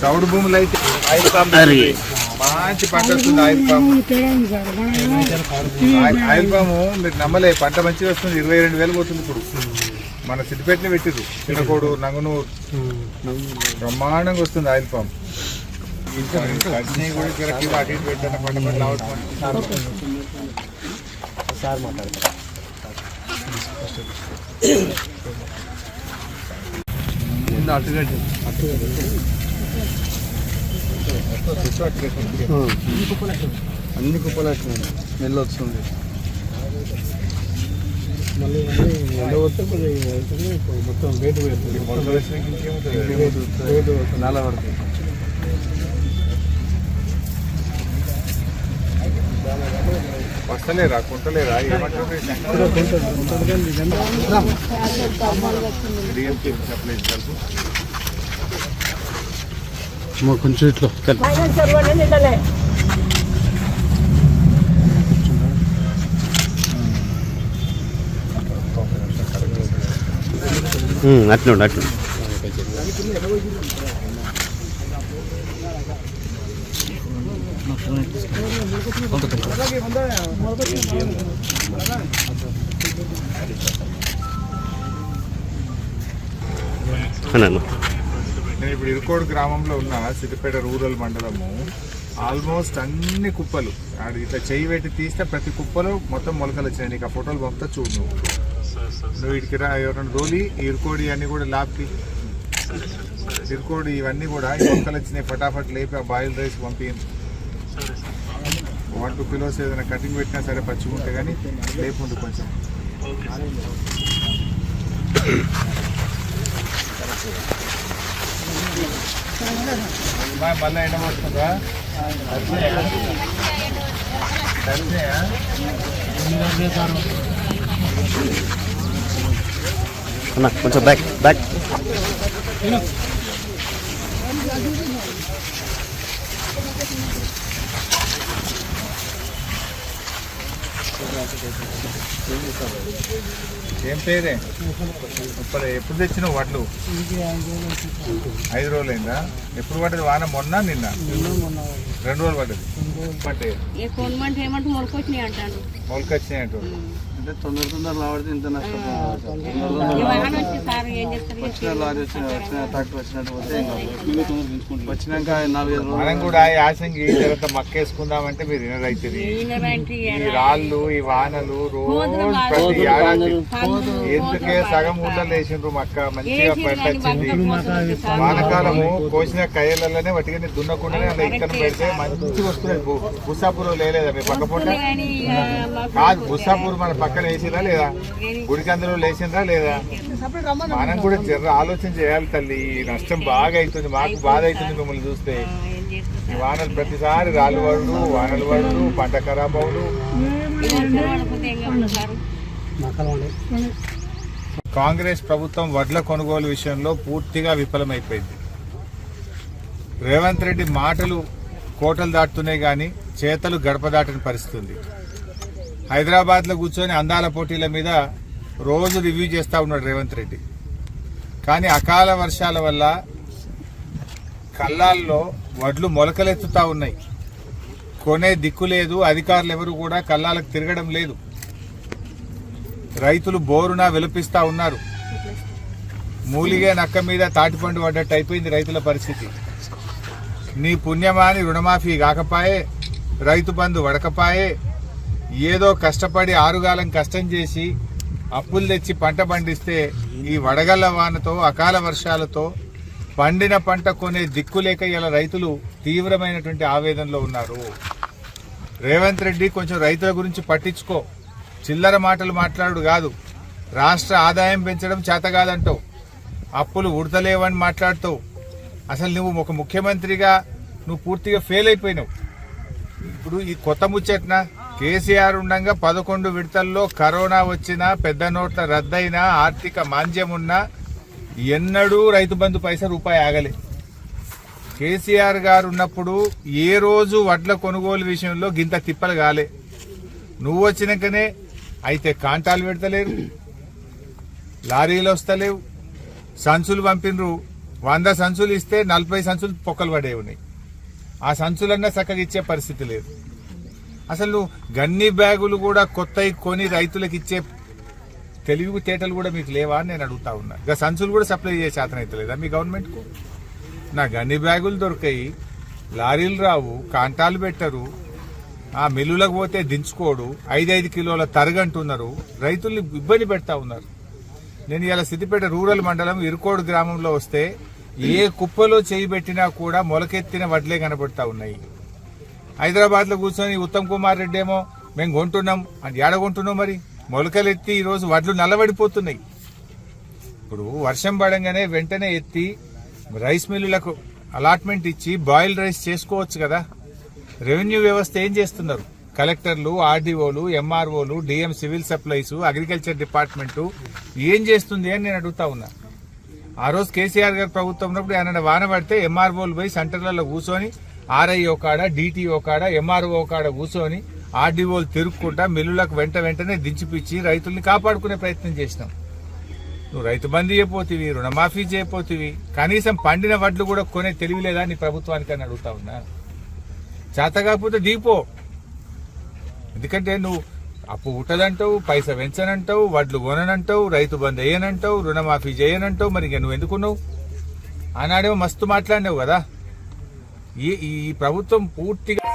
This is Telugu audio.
చౌడు భూములు అయితే ఆయిల్ పామ్ మంచి పంట వస్తుంది ఆయిల్ పామ్ ఆయిల్- ఆయిల్ పాము మీరు నమ్మలే పంట మంచిగా వస్తుంది ఇరవై రెండు వేలు పోతుంది ఇప్పుడు. మన సిద్దిపేటనే పెట్టిరు చిన్నకోడు నంగునూరు. బ్రహ్మాండంగా వస్తుంది ఆయిల్ పామ్ ఇంకా అన్నీ కూడా అటు ఇటు పెట్టాను పంట పంట లావటం సార్ మాట్లాడతారు. అన్ని కుప్పలు వచ్చినాయి స్మెల్ వస్తుంది మళ్ళీ మళ్ళీ కొంచెం మొత్తం వేటు వేస్తుంది మొలకలు పడుతుంది వస్తలేరా కుంటలేరా ఏమంటారు డిఎంపీ సప్లై కలుపు కొంచెం ఇట్లా అట్లా ఉండు అట్లా ఉండు. అన్నాను నేను ఇప్పుడు ఇరుకోడు గ్రామంలో ఉన్న సిద్దిపేట రూరల్ మండలము ఆల్మోస్ట్ అన్ని కుప్పలు. ఇట్లా చేయి పెట్టి తీస్తే ప్రతి కుప్పలో మొత్తం మొలకలు వచ్చినాయి. నీకు ఆ ఫోటోలు పంపుతా చూడు నువ్వు. నువ్వు ఇటుకి ఎవరైనా రోలి ఇరుకోడి అన్ని కూడా లాపి ఇరుకోడి ఇవన్నీ కూడా ఈ మొక్కలు వచ్చినాయి. ఫటాఫట్ లేపి ఆ బాయిల్ రైస్ పంపించు వన్ టూ కిలోస్ ఏదైనా కటింగ్ పెట్టినా సరే పచ్చిగుంటే కానీ లేపుంది కొంచెం. మా- మళ్ళా ఎండ పోస్తుందా కొంచెం బ్యాక్ బ్యాక్ ఏం పేరే? ఇప్పుడు ఎప్పుడు తెచ్చినావు వడ్లు? ఐదు రోజులు అయిందా ఎప్పుడు పడ్డది వాన? మొన్న నిన్న? రెండు రోజులు పడ్డది. మొలకొచ్చినాయి అంటాను. మొలకొచ్చినాయి అంటూ అంటే తొందర తొందర రావడితే ఇంత నష్టపోతుంది ఈ వాహనం వచ్చి సార్ ఏం చేస్తారు? వచ్చిన లారీ వచ్చిన వచ్చిన ట్రాక్టర్ వచ్చినట్టు పోతే. వచ్చినాక నాలుగైదు రోజులు మనం కూడా ఆశంకి తర్వాత మక్కేసుకుందామంటే మీరు వినరైతుంది. ఈ రాళ్ళు ఈ వానలు రోజు ప్రతి ఏడాది ఎందుకే సగం ఊళ్ళో వేసిండ్రు మక్క? మంచిగా పంట వచ్చింది. వానకాలము కోసిన కయ్యలలోనే వటిగానే దున్నకుండానే అలా ఇక్కన పెడితే మంచిగా వస్తున్నాయి బుస్సాపూర్ లేలేదా? మీ పక్క కాదు బుస్సాపూర్ మన పక్కన వేసిరా లేదా? గుడికందరూ లేచిండ్రా లేదా? మనం కూడా జర ఆలోచన చేయాలి తల్లి. ఈ నష్టం బాగా అవుతుంది మాకు బాధ అవుతుంది మిమ్మల్ని చూస్తే. ఈ వానలు ప్రతిసారి రాళ్ళు పడుడు వానలు పడుడు పంట ఖరాబ్ సార్ కాంగ్రెస్ ప్రభుత్వం వడ్ల కొనుగోలు విషయంలో పూర్తిగా విఫలమైపోయింది. రేవంత్ రెడ్డి మాటలు కోటలు దాటుతున్నాయి కానీ చేతలు గడప దాటని పరిస్థితి ఉంది. హైదరాబాద్లో కూర్చొని అందాల పోటీల మీద రోజు రివ్యూ చేస్తూ ఉన్నాడు రేవంత్ రెడ్డి. కానీ అకాల వర్షాల వల్ల కళ్ళాల్లో వడ్లు మొలకలెత్తుతా ఉన్నాయి. కొనే దిక్కు లేదు అధికారులు ఎవరు కూడా కల్లాలకు తిరగడం లేదు. రైతులు బోరున విలపిస్తూ ఉన్నారు. మూలిగే నక్క మీద తాటిపండు పడ్డట్టు అయిపోయింది రైతుల పరిస్థితి. నీ పుణ్యమాని రుణమాఫీ కాకపాయే రైతు బంధు వడకపాయే ఏదో కష్టపడి ఆరుగాలం కష్టం చేసి అప్పులు తెచ్చి పంట పండిస్తే ఈ వడగళ్ళ వానతో అకాల వర్షాలతో పండిన పంట కొనే దిక్కు లేక ఇలా రైతులు తీవ్రమైనటువంటి ఆవేదనలో ఉన్నారు. రేవంత్ రెడ్డి కొంచెం రైతుల గురించి పట్టించుకో. చిల్లర మాటలు మాట్లాడు కాదు. రాష్ట్ర ఆదాయం పెంచడం చేతగాదంటావు అప్పులు ఉడతలేవని మాట్లాడుతావు. అసలు నువ్వు ఒక ముఖ్యమంత్రిగా నువ్వు పూర్తిగా ఫెయిల్ అయిపోయినావు. ఇప్పుడు ఈ కొత్త ముచ్చట్నా? కేసీఆర్ ఉండగా పదకొండు విడతల్లో కరోనా వచ్చినా పెద్ద నోట్ల రద్దయినా ఆర్థిక మాంద్యం ఉన్నా ఎన్నడూ రైతు బంధు పైసా రూపాయి ఆగలే. కేసీఆర్ గారు ఉన్నప్పుడు ఏ రోజు వడ్ల కొనుగోలు విషయంలో గింత తిప్పలు కాలే. నువ్వు వచ్చినాకనే అయితే కాంటాలు పెడతలేరు లారీలు వస్తలేవు సంచులు పంపినరు. వంద సంచులు ఇస్తే నలభై సంచులు పొక్కలు పడే ఉన్నాయి ఆ సంచులన్నా చక్కగా ఇచ్చే పరిస్థితి లేదు. అసలు గన్ని బ్యాగులు కూడా కొత్తవి కొని రైతులకు ఇచ్చే తెలివి తేటలు కూడా మీకు లేవా అని నేను అడుగుతా ఉన్నా. ఇక సంచులు కూడా సప్లై చేసే శాతం అయితే లేదా మీ గవర్నమెంట్కు? నా గన్ని బ్యాగులు దొరికాయి లారీలు రావు కాంటాలు పెట్టరు ఆ మిల్లులకు పోతే దించుకోడు ఐదైదు కిలోల తరగంటున్నారు రైతుల్ని ఇబ్బంది పెడతా ఉన్నారు. నేను ఇలా సిద్దిపేట రూరల్ మండలం ఇరుకోడు గ్రామంలో వస్తే ఏ కుప్పలో చేయి పెట్టినా కూడా మొలకెత్తిన వడ్లే కనబడతా ఉన్నాయి. హైదరాబాద్లో కూర్చొని ఉత్తమ్ కుమార్ రెడ్డి ఏమో మేము కొంటున్నాం. అంటే ఏడ కొంటున్నాం మరి? మొలకలెత్తి ఎత్తి ఈరోజు వడ్లు నల్లబడిపోతున్నాయి. ఇప్పుడు వర్షం పడంగానే వెంటనే ఎత్తి రైస్ మిల్లులకు అలాట్మెంట్ ఇచ్చి బాయిల్ రైస్ చేసుకోవచ్చు కదా. రెవెన్యూ వ్యవస్థ ఏం చేస్తున్నారు? కలెక్టర్లు ఆర్డీఓలు ఎంఆర్ఓలు DM civil supplies agriculture department ఏం చేస్తుంది అని నేను అడుగుతా ఉన్నా. ఆ రోజు కేసీఆర్ గారు ప్రభుత్వం ఉన్నప్పుడు ఏమైనా వాన పడితే ఎంఆర్ఓలు పోయి సెంటర్లలో కూర్చొని ఆర్ఐఓ కాడ డిటిఓ కాడ ఎంఆర్ఓ కాడ కూర్చొని ఆర్డీఓలు తిరుక్కుంటా మిల్లులకు వెంట వెంటనే దించిపిచ్చి రైతుల్ని కాపాడుకునే ప్రయత్నం చేసినాం. నువ్వు రైతు బంధు చేయపోతివి రుణమాఫీ చేయపోతివి కనీసం పండిన వడ్లు కూడా కొనే తెలివి లేదా నీ ప్రభుత్వానికి అని అడుగుతా ఉన్నా? చేత కాకపోతే దీపో. ఎందుకంటే నువ్వు అప్పు పుట్టదంటావు పైస పెంచనంటావు వడ్లు కొననంటావు రైతు బంద్ వేయనంటావు రుణమాఫీ చేయనంటావు మరి ఇక నువ్వు ఎందుకున్నావు ఆనాడేమో మస్తు మాట్లాడినావు కదా. ఈ ఈ ప్రభుత్వం పూర్తిగా